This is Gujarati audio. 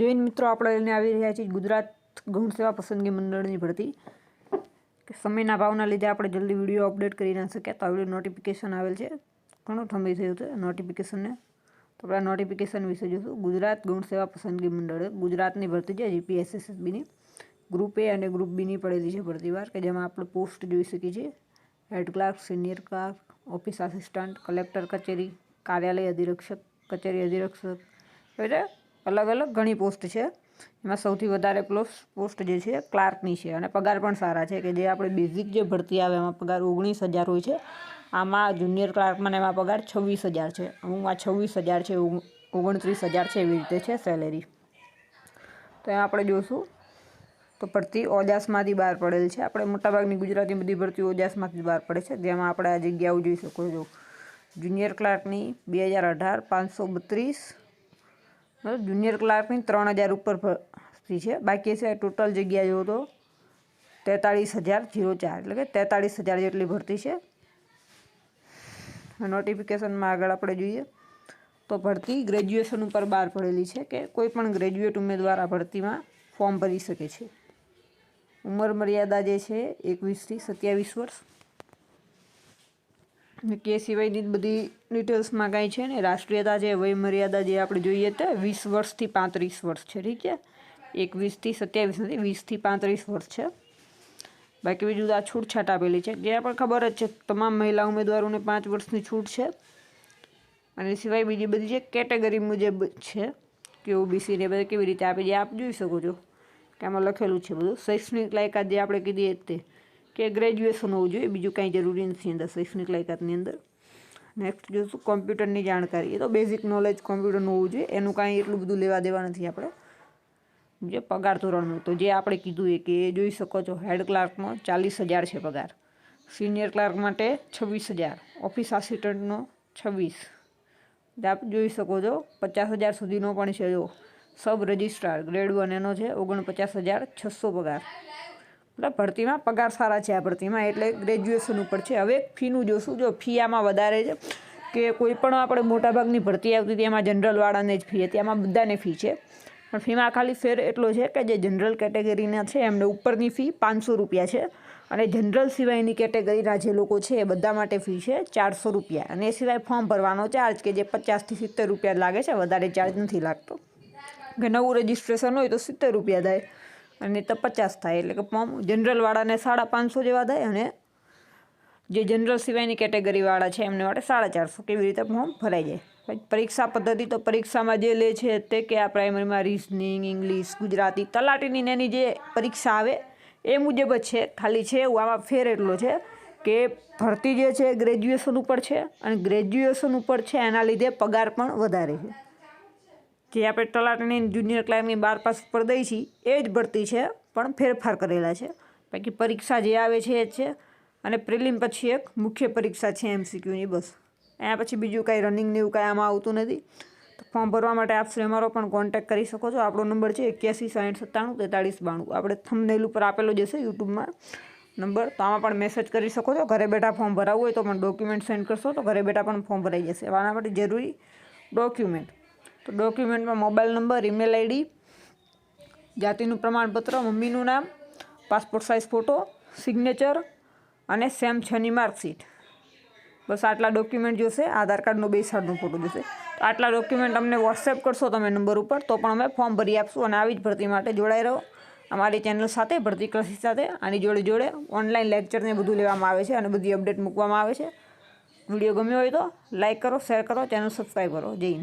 જૈન મિત્રો આપણે લઈને આવી રહ્યા છીએ ગુજરાત ગૌણ સેવા પસંદગી મંડળની ભરતી, કે સમયના ભાવના લીધે આપણે જલ્દી વીડિયો અપડેટ કરી ના શક્યા, તો આ વીડિયો નોટિફિકેશન આવેલ છે. ઘણો સમય થયું છે નોટિફિકેશનને તો આપણે નોટિફિકેશન વિશે જોઈશું ગુજરાત ગૌણ સેવા પસંદગી મંડળ ગુજરાતની ભરતી છે જીપીએસએસબીની ગ્રુપ એ અને ગ્રુપ બીની પડેલી છે ભરતીવાર, કે જેમાં આપણે પોસ્ટ જોઈ શકીએ છીએ. Head clerk senior clerk office assistant collector કચેરી, કાર્યાલય અધિરક્ષક, કચેરી અધિરક્ષક રીતે અલગ અલગ ઘણી પોસ્ટ છે. એમાં સૌથી વધારે પોસ્ટ જે છે ક્લાર્કની છે. અને પગાર પણ સારા છે કે જે આપણે બેઝિક જે ભરતી આવે એમાં પગાર ઓગણીસ હજાર હોય છે. આમાં જુનિયર ક્લાર્કમાં એમાં પગાર છવ્વીસ હજાર છે. અમુકમાં છવ્વીસ હજાર છે ઓગણત્રીસ હજાર છે એવી રીતે છે સેલેરી તો એમાં આપણે જોઈશું તો ભરતી ઓજાસમાંથી બહાર પડેલ છે. આપણે મોટાભાગની ગુજરાતી બધી ભરતી ઓજાસમાંથી બહાર પડે છે. જેમાં આપણે આ જગ્યાઓ જોઈ શકો છો. જુનિયર ક્લાર્કની બે હજાર અઢાર, પાંચસો બત્રીસ બરાબર જુનિયર ક્લાર્કની ત્રણ હજાર ઉપર ફી છે. બાકી છે ટોટલ જગ્યા જો તો તેતાળીસ હજાર જીરો ચાર, એટલે કે તેતાળીસ હજાર જેટલી ભરતી છે. નોટિફિકેશનમાં આગળ આપણે જોઈએ તો ભરતી ગ્રેજ્યુએશન ઉપર બહાર પડેલી છે કે કોઈ પણ ગ્રેજ્યુએટ ઉમેદવાર આ ભરતીમાં ફોર્મ ભરી શકે છે. ઉંમર મર્યાદા જે છે એકવીસથી સત્યાવીસ વર્ષ. કે સિવાયની બધી ડિટેલ્સમાં કાંઈ છે ને, રાષ્ટ્રીયતા છે વયમર્યાદા જે આપણે જોઈએ તો વીસ વર્ષથી પાંત્રીસ વર્ષ છે, ઠીક છે? એકવીસથી સત્યાવીસ નથી, વીસથી પાંત્રીસ વર્ષ છે. બાકી બીજું આ છૂટછાટ આપેલી છે. જે આપણે ખબર જ છે, તમામ મહિલા ઉમેદવારોને પાંચ વર્ષની છૂટ છે. અને સિવાય બીજી બધી જે કેટેગરી મુજબ છે, કે ઓબીસી ને બધા કેવી રીતે આપે જે આપ જોઈ શકો છો. કે આમાં લખેલું છે બધું. શૈક્ષણિક લાયકાત જે આપણે કીધી તે. કે ગ્રેજ્યુએશન હોવું જોઈએ, બીજું કાંઈ જરૂરી નથી અંદર શૈક્ષણિક લાયકાતની અંદર. નેક્સ્ટ જોઈશું કોમ્પ્યુટરની જાણકારી. એ તો બેઝિક નોલેજ કોમ્પ્યુટરનું હોવું જોઈએ, એનું કાંઈ એટલું બધું લેવા દેવા નથી આપણે. જે પગાર ધોરણનું, તો જે આપણે કીધું એ કે જોઈ શકો છો હેડ ક્લાર્કનો ચાલીસ હજાર છે પગાર. સિનિયર ક્લાર્ક માટે છવ્વીસ હજાર. ઓફિસ આસિસ્ટન્ટનો છવ્વીસ. આપ જોઈ શકો છો, પચાસ હજાર સુધીનો પણ છે જો. સબ રજિસ્ટ્રાર ગ્રેડ વન એનો છે, ઓગણપચાસ હજાર છસો પગાર. એટલે ભરતીમાં પગાર સારા છે આ ભરતીમાં, એટલે ગ્રેજ્યુએશન ઉપર છે. હવે ફીનું જોશું, જો ફી આમાં વધારે છે કે કોઈ પણ આપણે મોટાભાગની ભરતી આવતી હતી, એમાં જનરલવાળાને જ ફી હતી, આમાં બધાને ફી છે. પણ ફીમાં ખાલી ફેર એટલો છે કે જે જનરલ કેટેગરીના છે, એમને ઉપરની ફી પાંચસો રૂપિયા છે અને જનરલ સિવાયની કેટેગરીના જે લોકો છે, એ બધા માટે ફી છે ચારસો રૂપિયા. અને એ સિવાય ફોર્મ ભરવાનો ચાર્જ કે જે પચાસથી સિત્તેર રૂપિયા લાગે છે, વધારે ચાર્જ નથી લાગતો. કે નવું રજિસ્ટ્રેશન હોય તો સિત્તેર રૂપિયા થાય. અને તો પચાસ થાય. એટલે કે જનરલવાળાને સાડા પાંચસો જેવા થાય અને જે જનરલ સિવાયની કેટેગરીવાળા છે એમને માટે સાડા ચારસો કેવી રીતે ફોર્મ ભરાઈ જાય. પરીક્ષા પદ્ધતિ તો પરીક્ષામાં જે લે છે તે કે આ પ્રાઇમરીમાં રિઝનિંગ ઇંગ્લિશ ગુજરાતી, તલાટીની એની જે પરીક્ષા આવે એ મુજબ જ છે. ખાલી છે એવું આમાં ફેર એટલો છે કે ભરતી જે છે ગ્રેજ્યુએશન ઉપર છે અને ગ્રેજ્યુએશન ઉપર છે એના લીધે પગાર પણ વધારે છે. જે આપણે તલાટીની જુનિયર ક્લાર્કની બાર પાસ પર દઈ છીએ એ જ ભરતી છે, પણ ફેરફાર કરેલા છે. બાકી પરીક્ષા જે આવે છે એ જ છે. અને પ્રિલિમ પછી એક મુખ્ય પરીક્ષા છે એમસીક્યુની બસ. એના પછી બીજું કાંઈ રનિંગને એવું કાંઈ આમાં આવતું નથી. તો ફોર્મ ભરવા માટે આપ શ્રી અમારો પણ કોન્ટેક્ટ કરી શકો છો. આપણો નંબર છે એક્યાસી સાઠ સત્તાણું તેતાળીસ બાણું. આપણે થંબનેલ ઉપર આપેલો જશે યુટ્યુબમાં નંબર તો આમાં પણ મેસેજ કરી શકો છો. ઘરે બેઠા ફોર્મ ભરાવવું હોય તો પણ ડોક્યુમેન્ટ સેન્ડ કરશો તો ઘરે બેઠા પણ ફોર્મ ભરાઈ જશે. આના માટે જરૂરી ડોક્યુમેન્ટ તો ડોક્યુમેન્ટમાં મોબાઈલ નંબર ઈમેલ આઈડી જાતિનું પ્રમાણપત્ર, મમ્મીનું નામ પાસપોર્ટ સાઇઝ ફોટો સિગ્નેચર અને સેમ છની માર્કશીટ બસ આટલા ડોક્યુમેન્ટ જોશે, આધાર કાર્ડનો બે સાઈડનો ફોટો જોશે. આટલા ડોક્યુમેન્ટ અમને વોટ્સએપ કરશો તમે નંબર ઉપર, તો પણ અમે ફોર્મ ભરી આપશું અને આવી જ ભરતી માટે જોડાઈ રહો. અમારી ચેનલ સાથે, ભરતી ક્લાસીસ સાથે, આની જોડે જોડે ઓનલાઈન લેક્ચરને બધું લેવામાં આવે છે અને બધી અપડેટ મૂકવામાં આવે છે. વીડિયો ગમ્યો હોય તો લાઇક કરો શેર કરો ચેનલ સબસ્ક્રાઈબ કરો. જય હિન્દ.